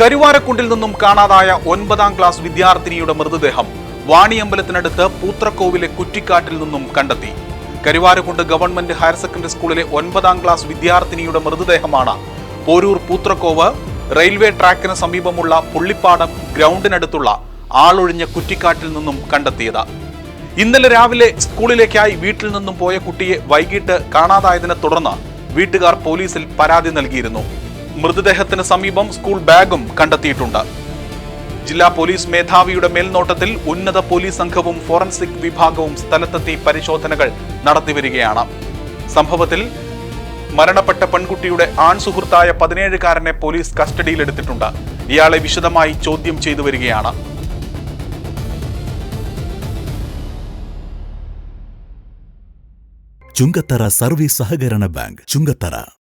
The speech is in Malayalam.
കരുവാരക്കുണ്ടിൽ നിന്നും കാണാതായ ഒൻപതാം ക്ലാസ് വിദ്യാർത്ഥിനിയുടെ മൃതദേഹം വാണിയമ്പലത്തിനടുത്ത് പൂത്രക്കോവിലെ കുറ്റിക്കാട്ടിൽ നിന്നും കണ്ടെത്തി. കരുവാരക്കുണ്ട് ഗവൺമെന്റ് ഹയർ സെക്കൻഡറി സ്കൂളിലെ ഒൻപതാം ക്ലാസ് വിദ്യാർത്ഥിനിയുടെ മൃതദേഹമാണ്. പോരൂർ പൂത്രക്കോവ് റെയിൽവേ ട്രാക്കിന് സമീപമുള്ള പുള്ളിപ്പാടം ഗ്രൗണ്ടിനടുത്തുള്ള ആളൊഴിഞ്ഞ കുറ്റിക്കാട്ടിൽ നിന്നും കണ്ടെത്തിയത്. ഇന്നലെ രാവിലെ സ്കൂളിലേക്കായി വീട്ടിൽ നിന്നും പോയ കുട്ടിയെ വൈകിട്ട് കാണാതായതിനെ തുടർന്ന് വീട്ടുകാർ പോലീസിൽ പരാതി നൽകിയിരുന്നു. മൃതദേഹത്തിന് സമീപം സ്കൂൾ ബാഗും കണ്ടെത്തിയിട്ടുണ്ട്. ജില്ലാ പോലീസ് മേധാവിയുടെ മേൽനോട്ടത്തിൽ ഉന്നത പോലീസ് സംഘവും ഫോറൻസിക് വിഭാഗവും സ്ഥലത്തെത്തി പരിശോധനകൾ നടത്തിവരികയാണ്. സംഭവത്തിൽ മരണപ്പെട്ട പെൺകുട്ടിയുടെ ആൺ സുഹൃത്തായ പതിനേഴുകാരനെ പോലീസ് കസ്റ്റഡിയിലെടുത്തിട്ടുണ്ട്. ഇയാളെ വിശദമായി ചോദ്യം ചെയ്തു വരികയാണ്. ചുങ്കത്തറ സർവീസ് സഹകരണ ബാങ്ക് ചുങ്കത്തറ.